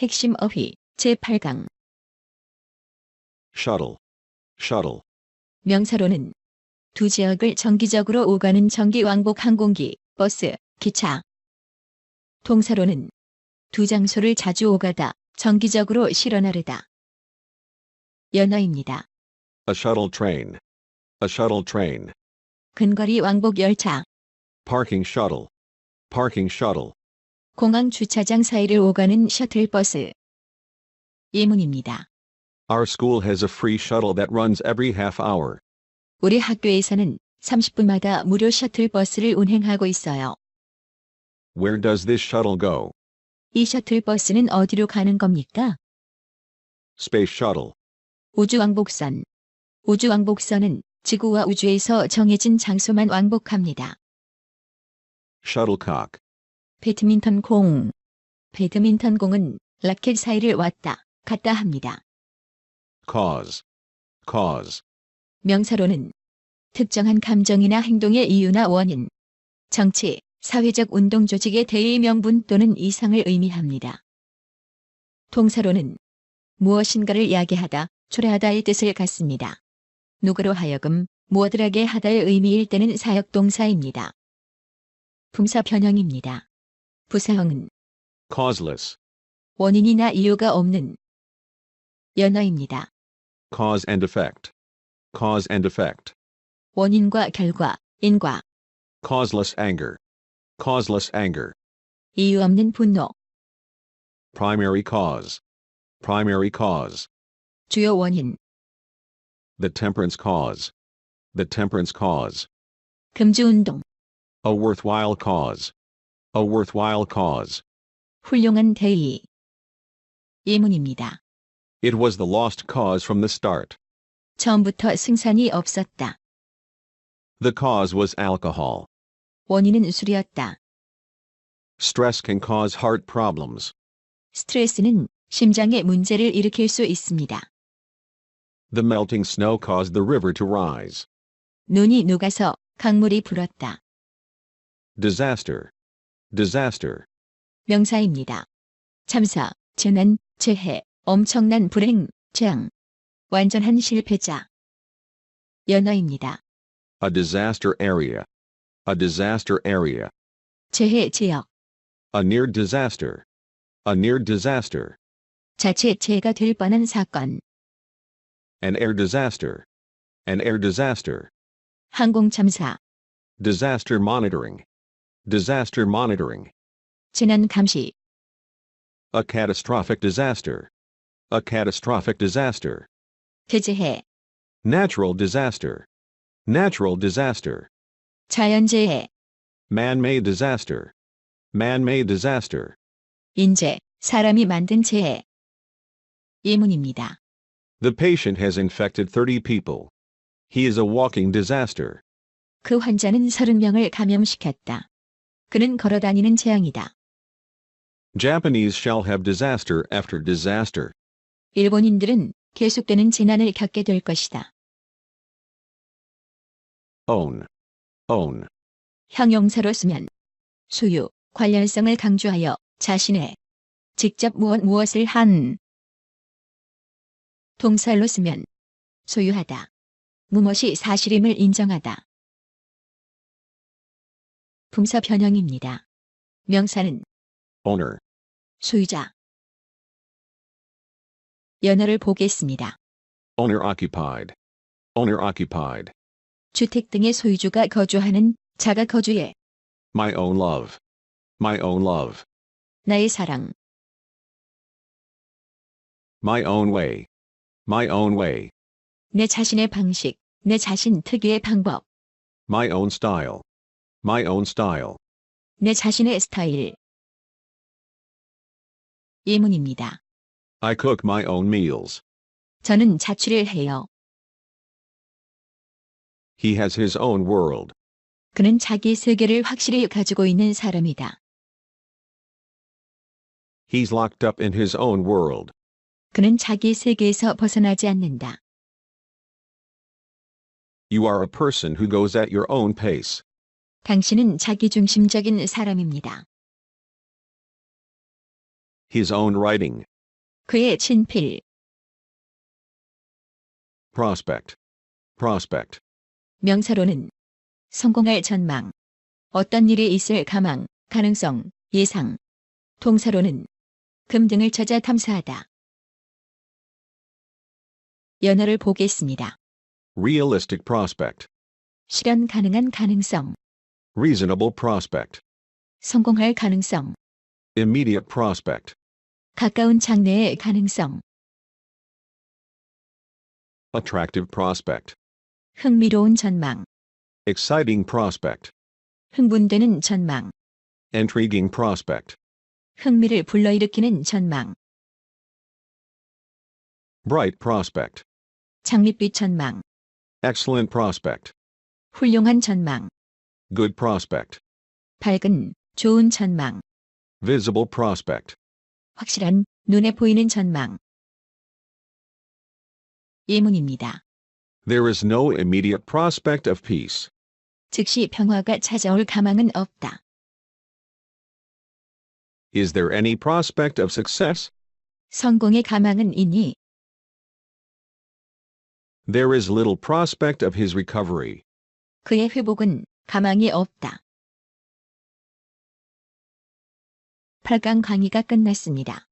핵심 어휘 제8강. Shuttle, shuttle, 명사로는 두 지역을 정기적으로 오가는 정기 왕복 항공기, 버스, 기차. 동사로는 두 장소를 자주 오가다, 정기적으로 실어 나르다. 연어입니다. a shuttle train, a shuttle train, 근거리 왕복 열차, parking shuttle, parking shuttle, 공항 주차장 사이를 오가는 셔틀버스. 예문입니다. our school has a free shuttle that runs every half hour. 우리 학교에서는 30분마다 무료 셔틀버스를 운행하고 있어요. Where does this shuttle go? 이 셔틀버스는 어디로 가는 겁니까? Space shuttle, 우주왕복선. 우주왕복선은 지구와 우주에서 정해진 장소만 왕복합니다. shuttlecock, 배드민턴 공. 배드민턴 공은 라켓 사이를 왔다 갔다 합니다. cause, cause, 명사로는 특정한 감정이나 행동의 이유나 원인, 정치, 사회적 운동 조직의 대의 명분 또는 이상을 의미합니다. 동사로는 무엇인가를 야기하다, 초래하다의 뜻을 갖습니다. 누구로 하여금 무엇을 하게 하다의 의미일 때는 사역동사입니다. 분사 변형입니다. 부사형은 causeless, 원인이나 이유가 없는 연어입니다. cause and effect, cause and effect, 원인과 결과, 인과, causeless anger, causeless anger, 이유 없는 분노, primary cause, primary cause, 주요 원인, the temperance cause, the temperance cause, 금주운동, a worthwhile cause, a worthwhile cause. 훌륭한 대의. 예문입니다. It was the lost cause from the start. 처음부터 승산이 없었다. The cause was alcohol. 원인은 술이었다. Stress can cause heart problems. 스트레스는 심장에 문제를 일으킬 수 있습니다. The melting snow caused the river to rise. 눈이 녹아서 강물이 불었다. Disaster. Disaster. 명사입니다. 참사, 재난, 재해, 엄청난 불행, 재앙. 완전한 실패자. 연어입니다. A disaster area. A disaster area. 재해 지역. A near disaster. A near disaster. 자체 재해가 될 뻔한 사건. An air disaster. An air disaster. 항공참사. Disaster monitoring. Disaster monitoring. 재난 감시. A catastrophic disaster. A catastrophic disaster. 대재해. Natural disaster. Natural disaster. 자연재해. Man-made disaster. Man-made disaster. 인재. 사람이 만든 재해. 예문입니다. The patient has infected 30 people. He is a walking disaster. 그 환자는 30명을 감염시켰다. 그는 걸어다니는 재앙이다. Japanese shall have disaster after disaster. 일본인들은 계속되는 재난을 겪게 될 것이다. Own. Own. 형용사로 쓰면 소유, 관련성을 강조하여 자신의 직접 무엇 무엇을 한 동사로 쓰면 소유하다. 무엇이 사실임을 인정하다. 품사 변형입니다. 명사는 Owner. 소유자. 연어를 보겠습니다. Owner occupied. Owner occupied. 주택 등의 소유주가 거주하는 자가 거주의 My own love. My own love. 나의 사랑, My own way. My own way. 내 자신의 방식, 내 자신 특유의 방법, My own style. My own style. 내 자신의 스타일. 예문입니다. I cook my own meals. 저는 자취를 해요. He has his own world. 그는 자기 세계를 확실히 가지고 있는 사람이다. He's locked up in his own world. 그는 자기 세계에서 벗어나지 않는다. You are a person who goes at your own pace. 당신은 자기중심적인 사람입니다. His own writing. 그의 친필, prospect, prospect, 명사로는 성공할 전망, 어떤 일이 있을 가망, 가능성, 예상. 동사로는 금 등을 찾아 탐사하다. 연어를 보겠습니다. realistic prospect, 실현 가능한 가능성, reasonable prospect, 성공할 가능성, immediate prospect, 가까운 장래의 가능성, attractive prospect, 흥미로운 전망, exciting prospect, 흥분되는 전망, intriguing prospect, 흥미를 불러일으키는 전망, bright prospect, 장밋빛 전망, excellent prospect, 훌륭한 전망, good prospect, 밝은, 좋은 전망, visible prospect, 확실한, 눈에 보이는 전망. 예문입니다. There is no immediate prospect of peace. 즉시 평화가 찾아올 가망은 없다. Is there any prospect of success? 성공의 가망은 이니 There is little prospect of his recovery. 그의 회복은 가망이 없다. 8강 강의가 끝났습니다.